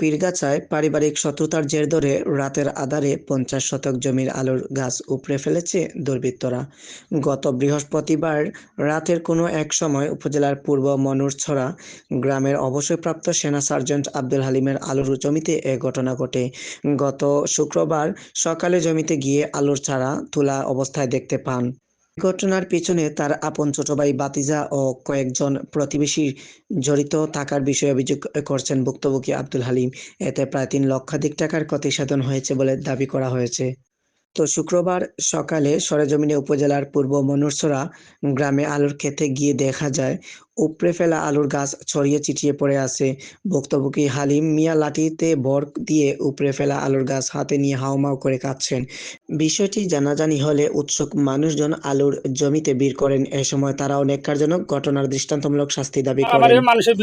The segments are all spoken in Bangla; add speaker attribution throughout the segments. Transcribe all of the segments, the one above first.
Speaker 1: পীরগাছায় পারিবারিক শত্রুতার জের ধরে রাতের আধারে পঞ্চাশ শতক জমির আলুর গাছ উপড়ে ফেলেছে দুর্বৃত্তরা। গত বৃহস্পতিবার রাতের কোনো এক সময় উপজেলার পূর্ব মনুরছড়া গ্রামের অবসরপ্রাপ্ত সেনা সার্জেন্ট আব্দুল হালিমের আলুর জমিতে এ ঘটনা ঘটে। গত শুক্রবার সকালে জমিতে গিয়ে আলুর চারা তোলা অবস্থায় দেখতে পান। ঘটনার পেছনে তার আপন ছোট ভাই বাতিজা ও কয়েকজন প্রতিবেশী জড়িত থাকার বিষয়ে অভিযোগ করছেন ভুক্তভোগী আব্দুল হালিম। এতে প্রায় তিন লক্ষাধিক টাকার ক্ষতিসাধন হয়েছে বলে দাবি করা হয়েছে। তো শুক্রবার সকালে সরেজমিনে উপজেলার পূর্ব মনুরছড়া গ্রামে আলুর ক্ষেতে গিয়ে দেখা যায়, উপড়ে ফেলা আলুর গাছ ছড়িয়ে ছিটিয়ে পড়ে আছে। ভুক্তভোগী হালিম মিয়া লাঠিতে ভর দিয়ে উপড়ে ফেলা আলুর গাছ হাতে নিয়ে হাউমাউ করে কাঁদছেন। বিষয়টি জানাজানি হলে উৎসুক মানুষজন আলুর জমিতে ভিড় করেন। এ সময় তারা অনেককারজনক ঘটনার দৃষ্টান্তমূলক শাস্তি দাবি করেন।
Speaker 2: মানুষের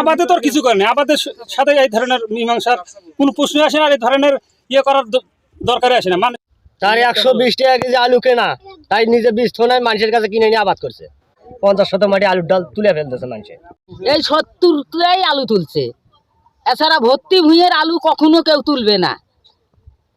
Speaker 2: আবাদে তো কিছু করে আবাদের সাথে এই ধরনের মীমাংসার কোনো প্রশ্ন আসে না। এই ধরনের ইয়ে করার দ- দরকারই আসে না। মানে
Speaker 3: তার একশো বিশ টাকা কেজি আলু কেনা তাই নিজে বীজ থোনায় মানুষের কাছে কিনে নিয়ে আবাদ করছে। পঞ্চাশ শত মাটি আলুর ডাল তুলে ফেলতেছে মানুষের
Speaker 4: এই সত্তরটাই আলু তুলছে। এছাড়া ভর্তি ভুঁইয়ের আলু কখনো কেউ তুলবে না।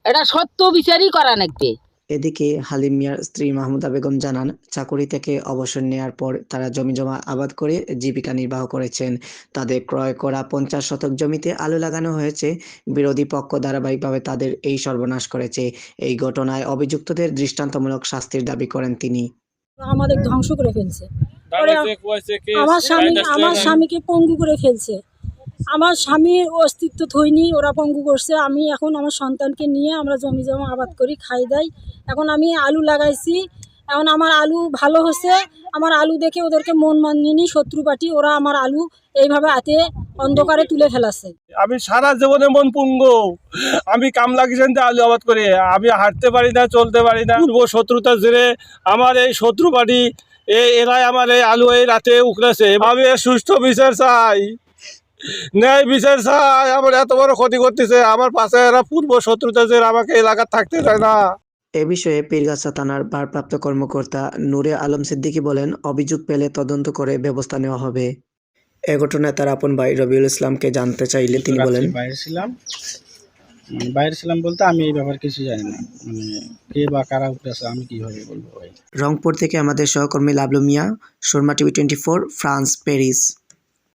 Speaker 4: এটা সত্য বিচারই করা নাকতে
Speaker 1: এদিকে হালিম মিয়ার স্ত্রী মাহমুদা বেগম জানান চাকরি থেকে অবসর নেয়ার পর তারা জমি জমা আবাদ করে জীবিকা নির্বাহ করেছেন। তাদের ক্রয় করা পঞ্চাশ শতক জমিতে আলু লাগানো হয়েছে। বিরোধী পক্ষ ধারাবাহিকভাবে তাদের এই সর্বনাশ করেছে। এই ঘটনায় অভিযুক্তদের দৃষ্টান্তমূলক শাস্তির দাবি করেন তিনি।
Speaker 5: আমাদের ধ্বংস করে ফেলছে। আমার স্বামী আমার স্বামীকে পঙ্গু করে ফেলছে। আমার স্বামীর অস্তিত্ব থইনি, ওরা পঙ্গু করছে। আমি এখন আমার সন্তানকে নিয়ে আমরা জমি জমা আবাদ করি, খাই দেয় এখন আমি আলু লাগাইছি। এখন আমার আলু ভালো হচ্ছে আমার আলু দেখে ওদেরকে মন মানিনি, শত্রু পাটি ওরা আমার আলু এইভাবে হাতে অন্ধকারে তুলে ফেলাছে।
Speaker 6: আমি সারা জীবনে মন পুঙ্গ। আমি কামলা কিষেন আলু আবাদ করি। আমি হাঁটতে পারি না, চলতে পারি না। পূর্ব শত্রুতা জেরে আমার এই শত্রু পার্টি এরাই আমার এই আলু এই রাতে আমি এর সুষ্ঠু বিচার চাই। ন্যায় বিচার চাই আমার এত বড় ক্ষতি করতেছে আমার পাশে এরা পূর্ব শত্রুতা জেরে আমাকে এলাকা থাকতে চায় না।
Speaker 1: এ বিষয়ে পীরগাছা থানার ভারপ্রাপ্ত কর্মকর্তা নূরে আলম সিদ্দিকী বলেন অভিযোগ পেলে তদন্ত করে ব্যবস্থা নেওয়া হবে। এ ঘটনায় তার আপন ভাই রবিউল ইসলামকে জানতে চাইলে তিনি বলেন
Speaker 7: বাইরে ছিলাম। মানে বাইরে ছিলাম বলতে আমি এই ব্যাপারে কিছু জানি না। মানে কে বা কারা উঠেছে আমি কীভাবে বলব ভাই?
Speaker 1: রংপুর থেকে আমাদের সহকর্মী Lablu Mia Sharma TV twenty four France Paris.